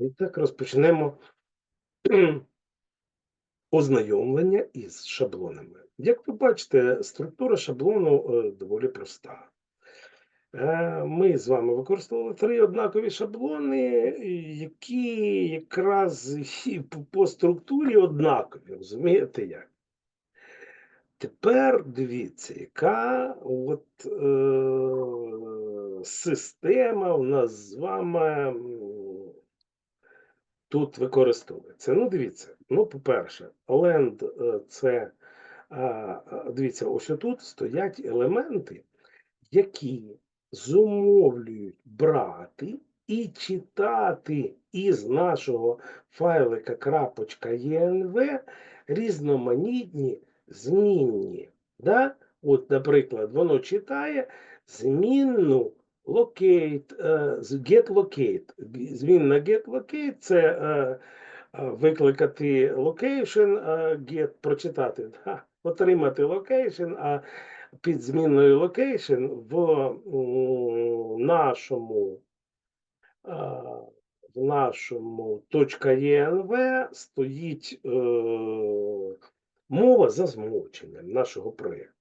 І так розпочнемо ознайомлення із шаблонами. Як ви бачите, структура шаблону е, доволі проста. Е, Ми з вами використовували три однакові шаблони, які якраз по- структурі однакові, розумієте як? Тепер дивіться, яка от, е, система у нас з вами тут використовується. Ну, дивіться, ну, по-перше, ленд це дивіться, ось тут стоять елементи, які зумовлюють брати і читати із нашого файлика .env різноманітні змінні. Да? От, наприклад, воно читає змінну locate, е, get locate. Змінна get locate це е, е, викликати location, get прочитати, отримати location, а під змінною location в нашому в нашому .env стоїть е, мова за змовченням нашого проєкту.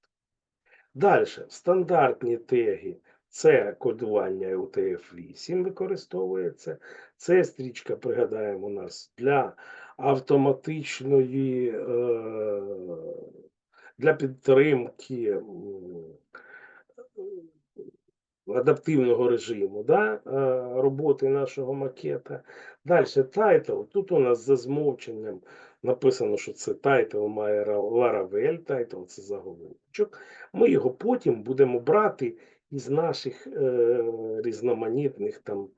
Далі, стандартні теги це кодування UTF-8 використовується. Це стрічка, пригадаємо, у нас для автоматичної, е, для підтримки адаптивного режиму да, е, роботи нашого макета. Далі тайтл. Тут у нас за змовченням написано, що це тайтл має Laravel, тайтл це заголовочок. Ми його потім будемо брати із наших е, різноманітних там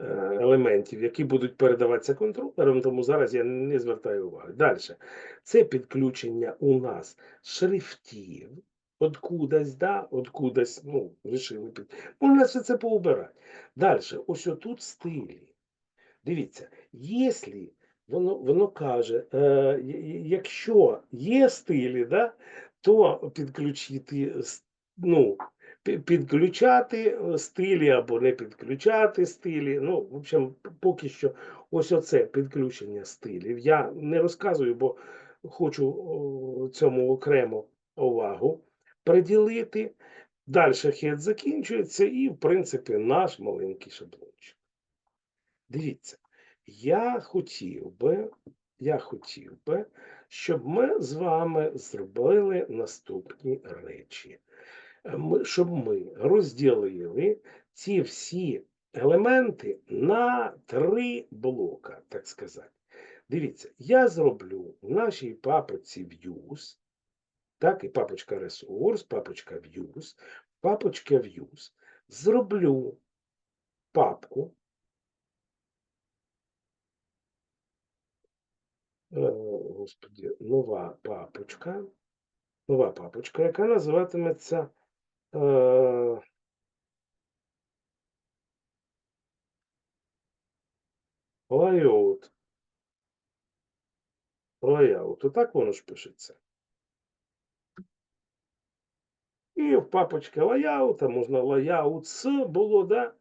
е, елементів, які будуть передаватися контролером, тому зараз я не звертаю уваги. Далі. Це підключення у нас шрифтів, откудась, да, откудась, ну, вирішили під. Можна все це поубирати. Далі, ось отут стилі. Дивіться, якщо воно, воно каже, е, якщо є стилі, да, то підключити, ну, підключати е, стилі або не підключати стилі. Ну, в общем, поки що ось оце підключення стилів. Я не розказую, бо хочу цьому окремо увагу приділити. Далі хід закінчується, і, в принципі, наш маленький шаблончик. Дивіться, я хотів би, я хотів би, щоб ми з вами зробили наступні речі. Щоб ми розділили ці всі елементи на три блока, так сказати. Дивіться, я зроблю в нашій папочці Views, так, і папочка Resource, папочка Views, папочка Views. Зроблю папку. е, Господи, нова папочка. Нова папочка, яка називатиметься е, layout. Layout. Отак воно ж пишеться. І в папочці layout, а можна layouts було, да?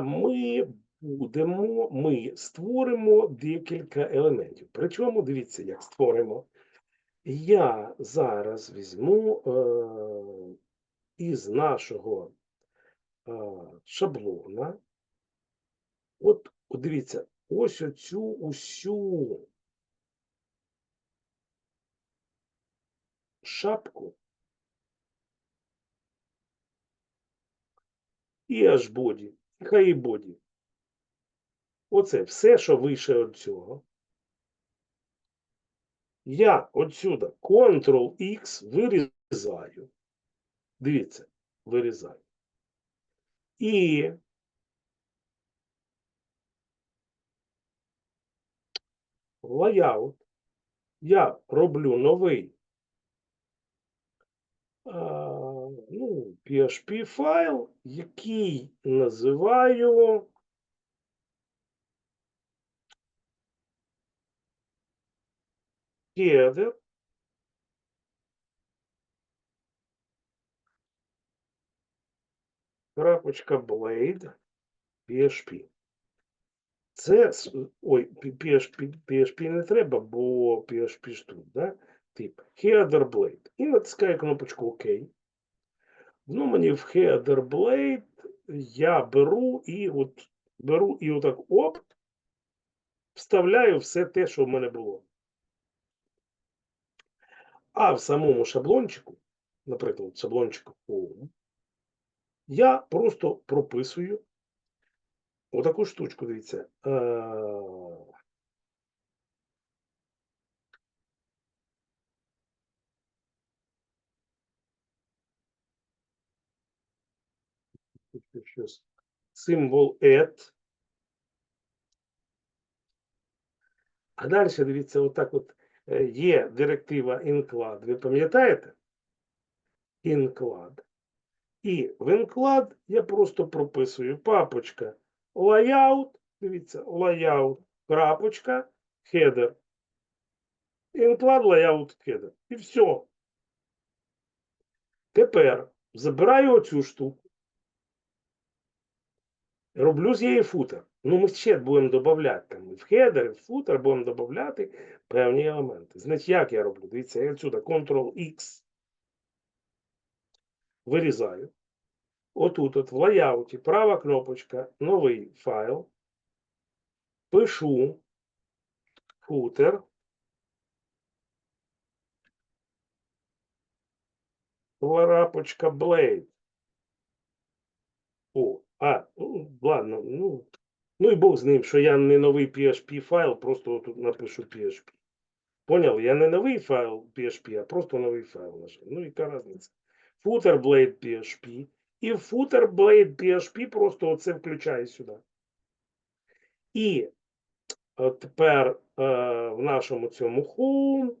ми будемо, ми створимо декілька елементів. Причому, дивіться, як створимо. Я зараз візьму е, із нашого шаблона. От, дивіться, ось оцю усю шапку і аж боді, хай і боді. Оце все, що вище від цього. Я отсюда Ctrl-X вирізаю. Дивіться, вирізаю. І layout я роблю новий ну, PHP файл, який називаю header крапочка blade PHP. Це ой, PHP, PHP не треба, бо PHP ж тут, да? Тип Header Blade. І натискаю кнопочку ОК. Ну, мені в Header Blade я беру і от беру і отак оп, вставляю все те, що в мене було. А в самому шаблончику, наприклад, шаблончику я просто прописую отаку штучку, дивіться. Е. Символ add. А далі, дивіться, отак от е, є директива include. Ви пам'ятаєте? Include. І в include я просто прописую папочка layout, дивіться, layout, крапочка, header. Include layout header. І все. Тепер забираю оцю штуку. Роблю з її футер. Ну, ми ще будемо і в хедер, в футер будемо додавати певні елементи. Значить, як я роблю? Дивіться, я отсюди Ctrl-X вирізаю. Отут, от в лайауті, права кнопочка, новий файл. Пишу футер. Ларапочка Blade. О, а, ну, ладно, ну, ну і Бог з ним, що я не новий PHP файл, просто тут напишу PHP. Поняли? Я не новий файл PHP, а просто новий файл. Ну, яка різниця? Footer Blade PHP. І Footer Blade PHP просто оце включаю сюди. І е, тепер е, в нашому цьому home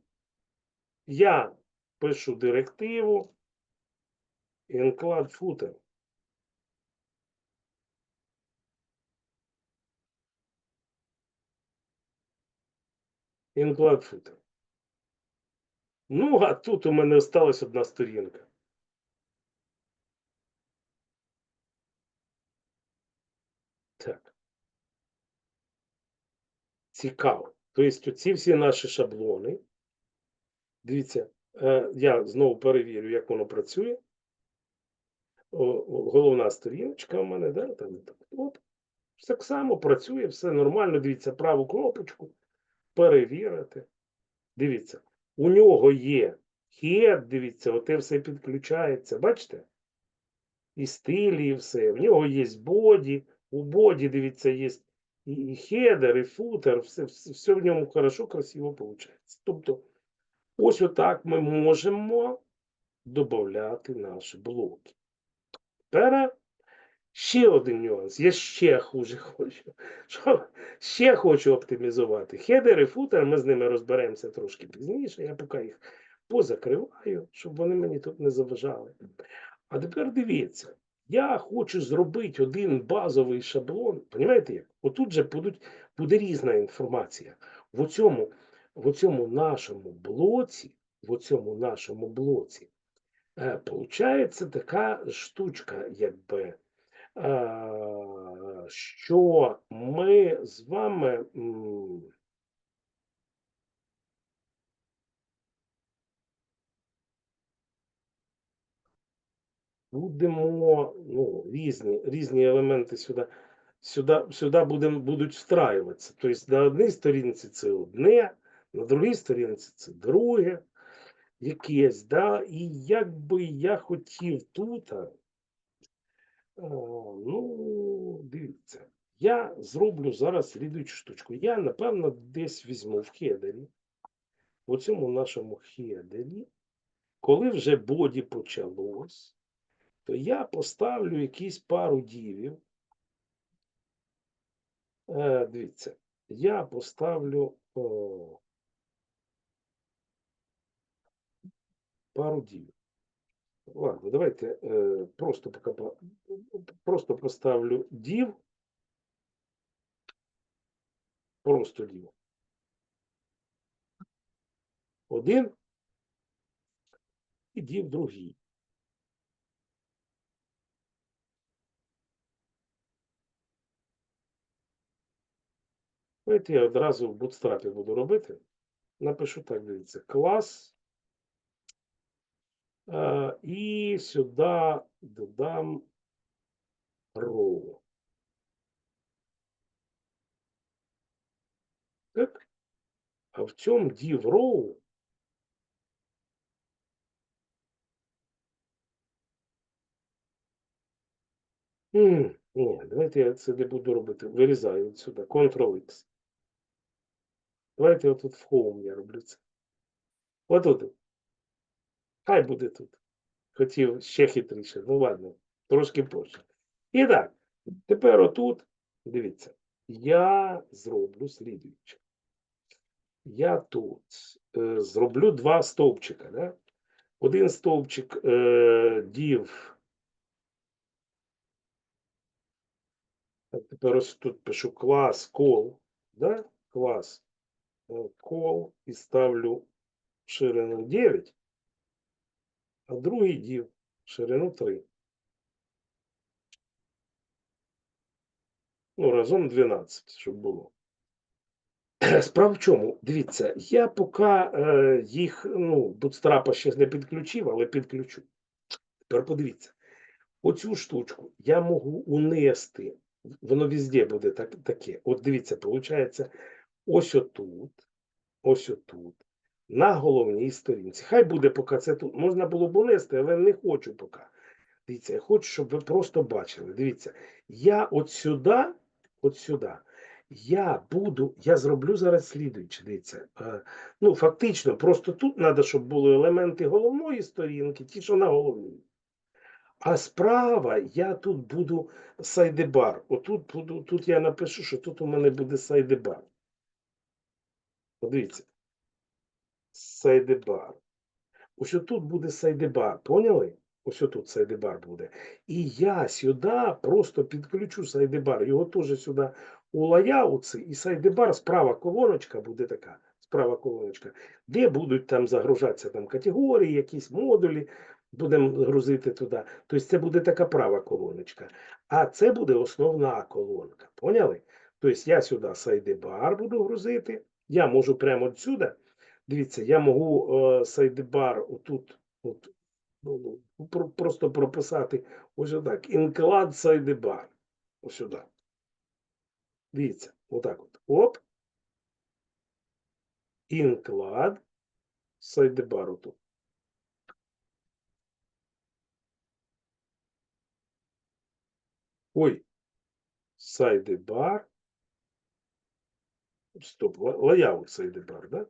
я пишу директиву include footer. Include footer. Ну, а тут у мене осталась одна сторінка. Так. Цікаво. Тобто, ці всі наші шаблони. Дивіться, е, я знову перевірю, як воно працює. Головна сторіночка у мене, да? Там, так, от. Так само працює, все нормально. Дивіться, праву кнопочку. Перевірити. Дивіться, у нього є хід, дивіться, оте все підключається. Бачите? І стилі, і все. В нього є боді. У боді, дивіться, є і, хедер, і футер, все, все, все в ньому хорошо, красиво виходить. Тобто, ось отак ми можемо додати наші блоки. Тепер ще один нюанс. Я ще хуже хочу. Що ще хочу оптимізувати. Хедер і футер, ми з ними розберемося трошки пізніше. Я поки їх позакриваю, щоб вони мені тут не заважали. А тепер дивіться, я хочу зробити один базовий шаблон. Понімаєте як? Отут же будуть, буде різна інформація. В оцьому, в оцьому нашому блоці, в оцьому нашому блоці, е, така штучка, якби, е, що ми з вами. м, будемо ну, різні, різні елементи сюди, сюди, сюди будем, будуть встраюватися. Тобто на одній сторінці це одне, на другій сторінці це друге якесь. Да? І як би я хотів тут, а, ну, дивіться, я зроблю зараз слідуючу штучку. Я, напевно, десь візьму в хедері, в цьому нашому хедері, коли вже боді почалось, то я поставлю якісь пару дівів. Е, дивіться, я поставлю о, пару дівів. Ладно, давайте е, просто, поки, по- просто поставлю дів. Просто дів. Один і дів другий. Давайте я одразу в бутстрапі буду робити. Напишу так, дивіться, клас. Е, і сюди додам row. Так? А в цьому div row Ні, давайте я це не буду робити. Вирізаю от сюди. Ctrl-X. Давайте отут в Home я роблю це. Отут. Хай буде тут. Хотів ще хитріше. Ну ладно, трошки позже. І так, тепер отут, дивіться, я зроблю слідуюче. Я тут е, зроблю два стовпчика. Да? Один стовпчик е, div. Тепер ось тут пишу клас call, да? клас е, call і ставлю ширину 9, а другий div ширину 3. Ну, разом 12, щоб було. Справа в чому? Дивіться, я поки е, їх, ну, бутстрапа ще не підключив, але підключу. Тепер подивіться, оцю штучку я можу унести, воно везде буде так, таке. От дивіться, виходить, ось отут, ось отут, на головній сторінці. Хай буде поки це тут. Можна було б унести, але не хочу поки. Дивіться, я хочу, щоб ви просто бачили. Дивіться, я от сюди, от сюди, я буду, я зроблю зараз слідуюче. Дивіться. е, Ну, фактично, просто тут треба, щоб були елементи головної сторінки, ті, що на головній. А справа я тут буду сайдебар. Отут буду, тут я напишу, що тут у мене буде сайдебар. Подивіться. Сайдебар. Ось тут буде сайдебар. Поняли? Ось тут сайдебар буде. І я сюди просто підключу сайдебар. Його теж сюди у лаяуці. І сайдебар, справа колоночка буде така. Справа колоночка, де будуть там загружатися там категорії, якісь модулі. Будемо грузити туди. Тобто це буде така права колоночка. А це буде основна колонка. Поняли? Тобто я сюди сайдебар буду грузити. Я можу прямо отсюди. Дивіться, я можу е, сайдебар отут, от, ну, ну, про- просто прописати ось отак. Інклад сайдебар. Ось сюди. Дивіться, отак от. Оп. Інклад сайдебар отут. Ой, сайдебар. Стоп, ла- лаyout сайдебар, да?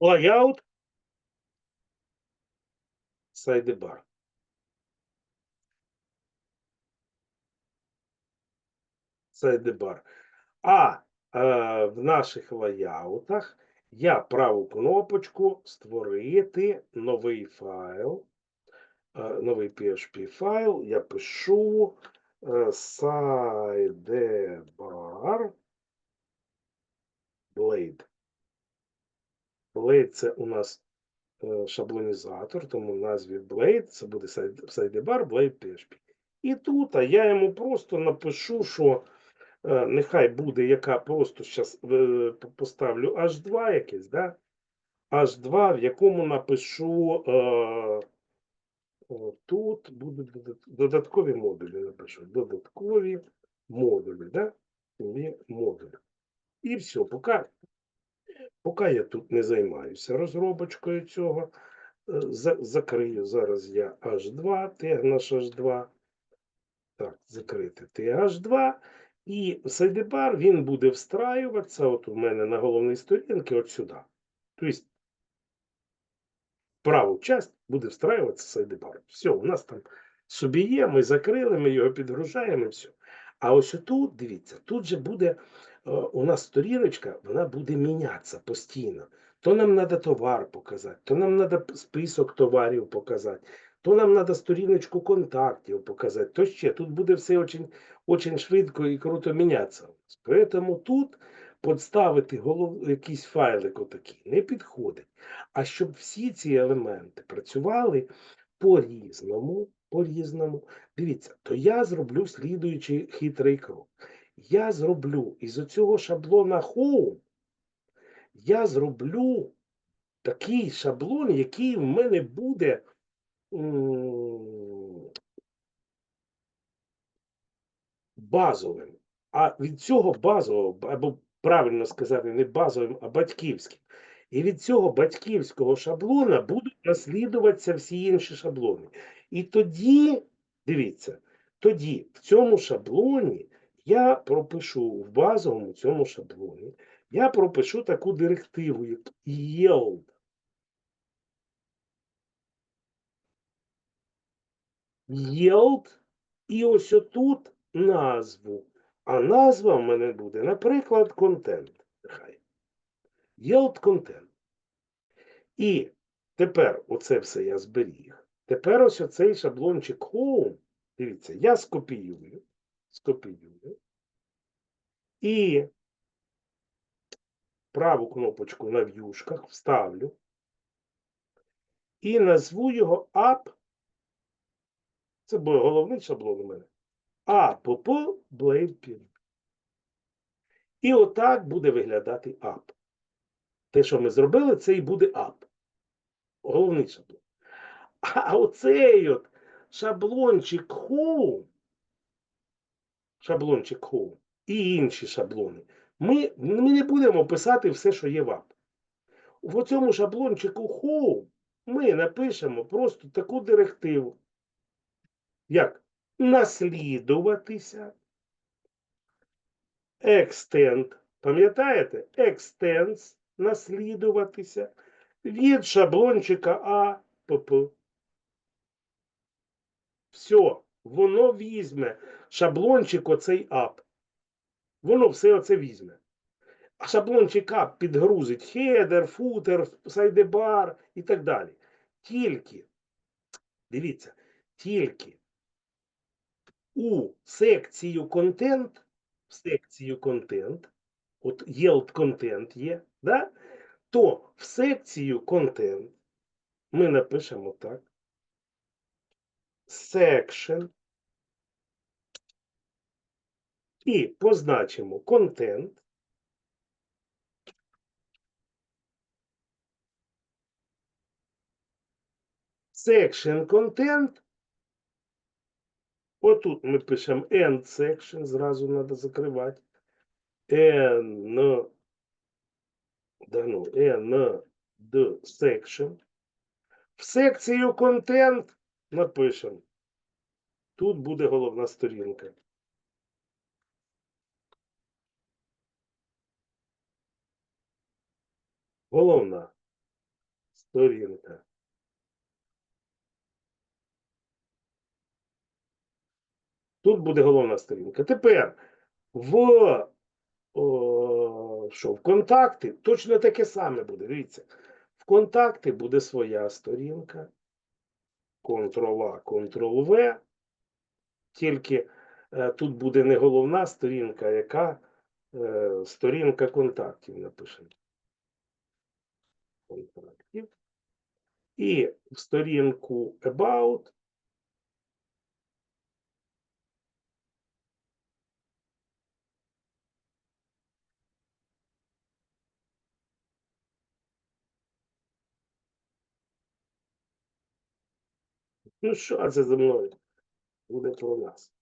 Layout сайдебар. Сайдебар. А е, в наших лаяутах я праву кнопочку створити новий файл. Е, Новий PHP файл. Я пишу е, sidebar blade. Blade це у нас е, шаблонізатор, тому в назві Blade це буде сайдебар Blade PHP. І тут а я йому просто напишу, що нехай буде яка просто зараз поставлю H2 якесь, да? H2, в якому напишу о, тут будуть додаткові модулі. Напишу додаткові модулі, да? Є модуль. І все, поки, поки я тут не займаюся розробочкою цього, е, за- закрию зараз я H2, тег наш H2. Так, закрити TH2. І сайдебар він буде встраюватися. От у мене на головній сторінці, от сюди. Тобто, праву часть буде встраюватися сайдебар. Все, у нас там собі є, ми закрили, ми його підгружаємо і все. А ось тут, дивіться, тут же буде е, у нас сторіночка, вона буде мінятися постійно. То нам треба товар показати, то нам треба список товарів показати, то нам треба сторіночку контактів показати, то ще тут буде все очень швидко і круто мінятися. Тому тут подставити голов... якийсь файлик отакий не підходить. А щоб всі ці елементи працювали по-різному, по-різному. Дивіться, то я зроблю слідуючий хитрий крок. Я зроблю із оцього шаблона Home, я зроблю такий шаблон, який в мене буде базовим. А від цього базового, або правильно сказати, не базовим, а батьківським. І від цього батьківського шаблона будуть наслідуватися всі інші шаблони. І тоді, дивіться, тоді в цьому шаблоні я пропишу в базовому цьому шаблоні, я пропишу таку директиву, як yield. Yield, і ось отут назву. А назва в мене буде, наприклад, контент. Нехай. Yield content. І тепер оце все я зберіг. Тепер ось оцей шаблончик Home. Дивіться, я скопіюю. Скопіюю. І праву кнопочку на в'юшках вставлю. І назву його App. Це буде головний шаблон у мене. App Blade Pin. І отак буде виглядати App. Те, що ми зробили, це і буде App. Головний шаблон. А оцей от шаблончик Home, шаблончик Home і інші шаблони, ми, ми не будемо писати все, що є в App. В цьому шаблончику Home ми напишемо просто таку директиву, як наслідуватися, extend, пам'ятаєте? Extends, наслідуватися від шаблончика А ПП. Все, воно візьме шаблончик оцей ап. Воно все оце візьме. А шаблончик ап підгрузить хедер, футер, сайдебар і так далі. Тільки, дивіться, тільки у секцію контент, в секцію контент, от yield контент є, да? то в секцію контент ми напишемо так. Section і позначимо контент. Section контент. Отут ми пишемо end section, зразу треба закривати. N, да ну, N, D section. В секцію контент напишемо. Тут буде головна сторінка. Головна сторінка. Тут буде головна сторінка. Тепер в о, що, в контакти точно таке саме буде. Дивіться, в контакти буде своя сторінка. Ctrl-A, Ctrl-V. Тільки е, тут буде не головна сторінка, яка е, сторінка контактів напишемо. Контактів. І в сторінку About Ну, що це за мною? Буде про нас.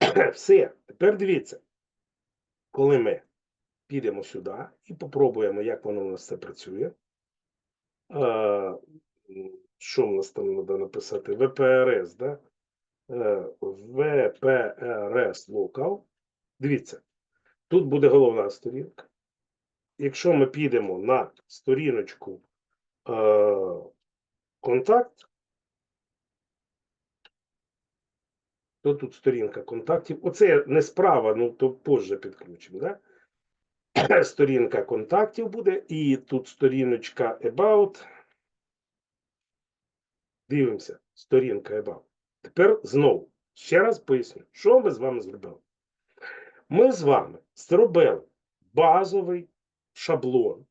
Все, тепер дивіться, коли ми підемо сюди і попробуємо, як воно у нас це працює. Що в нас там треба написати? ВПРС, да? Е, ВПРС Local. Дивіться, тут буде головна сторінка. Якщо ми підемо на сторіночку е, контакт, то тут сторінка контактів. Оце не справа, ну то позже підключимо. Да? Сторінка контактів буде, і тут сторіночка About. Дивимося, сторінка About. Тепер знову ще раз поясню, що ми з вами зробили. Ми з вами зробили базовий шаблон,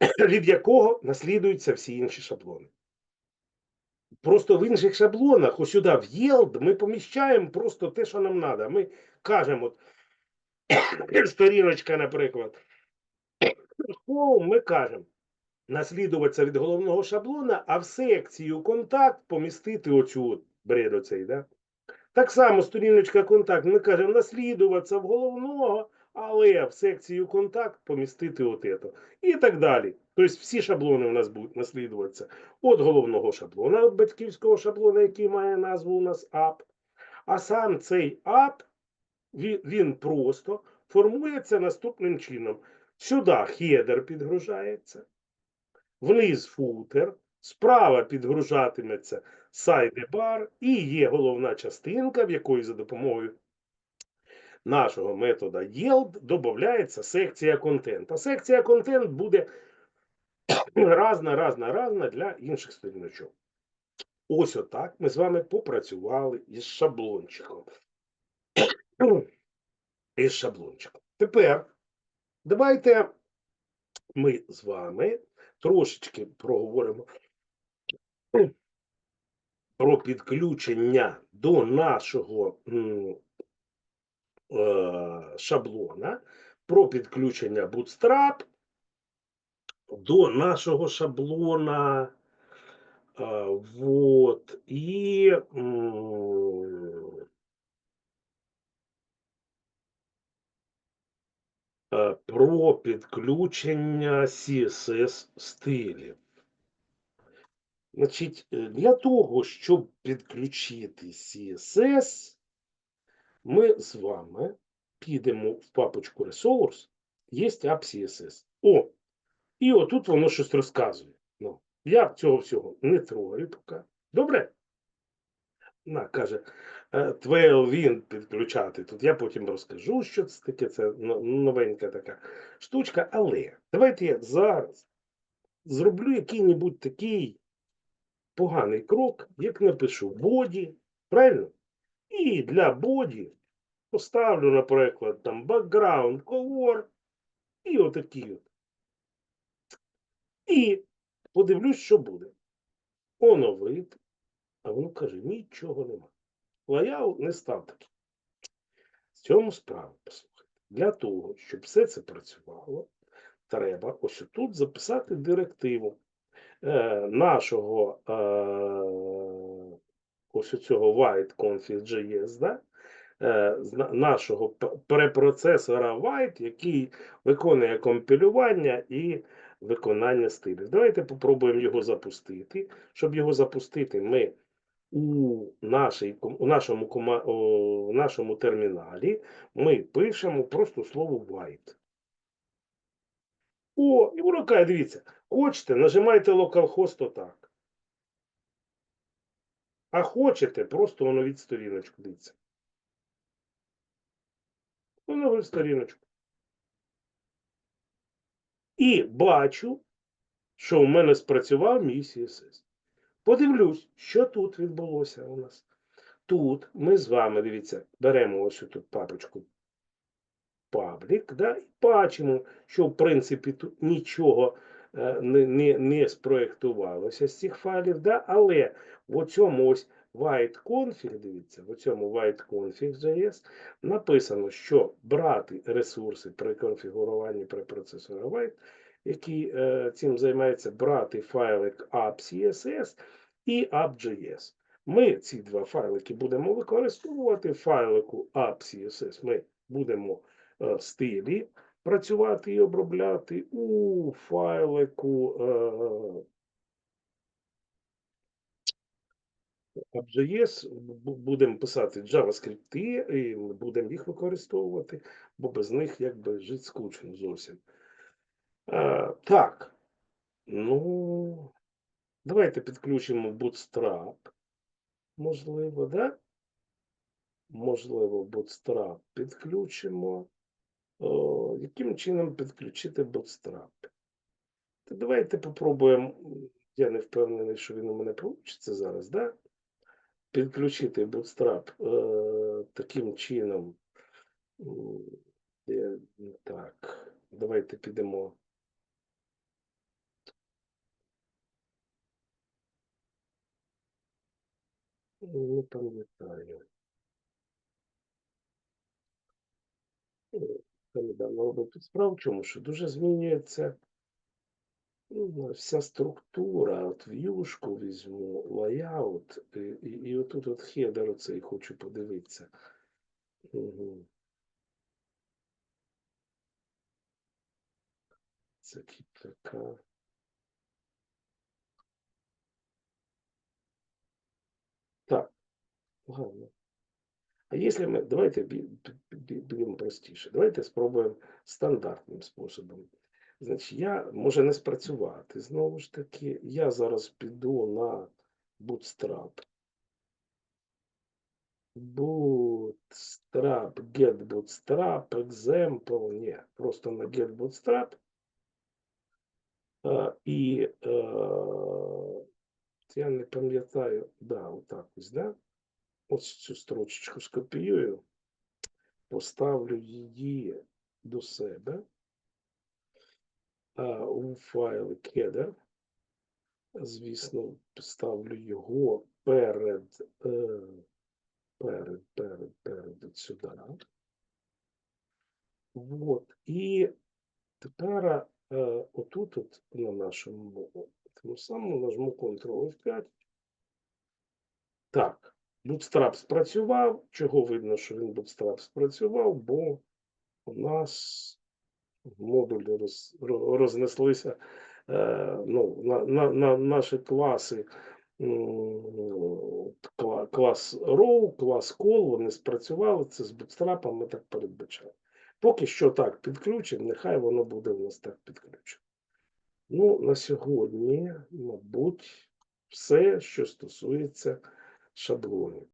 від якого наслідуються всі інші шаблони. Просто в інших шаблонах, ось сюди в Yield, ми поміщаємо просто те, що нам треба. Ми кажемо, сторіночка, наприклад, ми кажемо, наслідуватися від головного шаблона, а в секцію контакт помістити оцю бред оцей, да? Так само сторіночка контакт, ми кажемо наслідуватися в головного, але в секцію контакт помістити от это. І так далі. Тобто всі шаблони у нас будуть наслідуватися від головного шаблона, від батьківського шаблона, який має назву у нас app. А сам цей він, він просто формується наступним чином. Сюди хедер підгружається, вниз футер, справа підгружатиметься сайдебар і є головна частинка, в якої за допомогою нашого метода yield додається секція контент. А секція контент буде разна, разна, разна для інших сторіночок. Ось отак ми з вами попрацювали із шаблончиком. Із шаблончиком. Тепер давайте ми з вами трошечки проговоримо про підключення до нашого шаблона, про підключення Bootstrap до нашого шаблона. Е, вот, і е, про підключення CSS стилів. Значить, е, для того, щоб підключити CSS, ми з вами підемо в папочку Resource, є CSS. О, і отут воно щось розказує. Ну, я цього всього не трогаю поки. Добре? На, каже, е, підключати. Тут я потім розкажу, що це таке, це новенька така штучка. Але давайте я зараз зроблю який-небудь такий поганий крок, як напишу боді, правильно? І для боді поставлю, наприклад, там background color і отакий от. І подивлюсь, що буде. Оновити. А воно каже, нічого нема. Лаяут не став таким. В цьому справа, послухайте. Для того, щоб все це працювало, треба ось тут записати директиву е, нашого е, ось цього white config.js, да? е, нашого препроцесора white, який виконує компілювання і виконання стилів. Давайте попробуємо його запустити. Щоб його запустити, ми у, нашій, у, нашому, у нашому терміналі ми пишемо просто слово white. О, і воно каже, дивіться, хочете, нажимайте localhost отак. А хочете, просто оновіть сторіночку, дивіться. Оновив сторіночку. І бачу, що у мене спрацював мій CSS. Подивлюсь, що тут відбулося у нас. Тут ми з вами, дивіться, беремо ось тут папочку паблік, да, і бачимо, що в принципі тут нічого не, не, не спроєктувалося з цих файлів, да, але в цьому ось white config, дивіться, в цьому white config.js написано, що брати ресурси при конфігуруванні препроцесора white, який е, цим займається, брати файлик app.css і app.js. Ми ці два файлики будемо використовувати. В файлику app.css ми будемо е, стилі працювати і обробляти. У файлику е, app.js будемо писати JavaScript і будемо їх використовувати, бо без них якби жити скучно зовсім. Е, так, ну, давайте підключимо Bootstrap. Можливо, да? Можливо, Bootstrap підключимо. О, яким чином підключити Bootstrap? Та давайте попробуємо. Я не впевнений, що він у мене вийде зараз, да? Підключити Bootstrap е, таким чином. Е, Так, давайте підемо. Не пам'ятаю. Там недавно робив тут справу, в чому що дуже змінюється ну, вся структура. От в'юшку візьму, лайаут, і, і, і отут от хедер оцей хочу подивитися. Угу. Це така. Так, ладно. А якщо ми, давайте будемо простіше, давайте спробуємо стандартним способом. Значить, я може не спрацювати. Знову ж таки, я зараз піду на Bootstrap. Bootstrap, get Bootstrap, example, ні, просто на get Bootstrap. А, і е, я не пам'ятаю, да, отак ось, да? Ось цю строчечку скопіюю, поставлю її до себе а, у файл header. Звісно, ставлю його перед, е, перед, перед, перед сюди. Вот. І тепер е, отут, от на нашому тому самому нажму Ctrl F5. Так, Bootstrap спрацював. Чого видно, що він Bootstrap спрацював, бо у нас модулі роз, рознеслися е, ну, на, на, на наші класи. Клас row, клас call, вони спрацювали. Це з Bootstrap ми так передбачали. Поки що так підключимо, нехай воно буде у нас так підключено. Ну, на сьогодні, мабуть, все, що стосується шаблонів.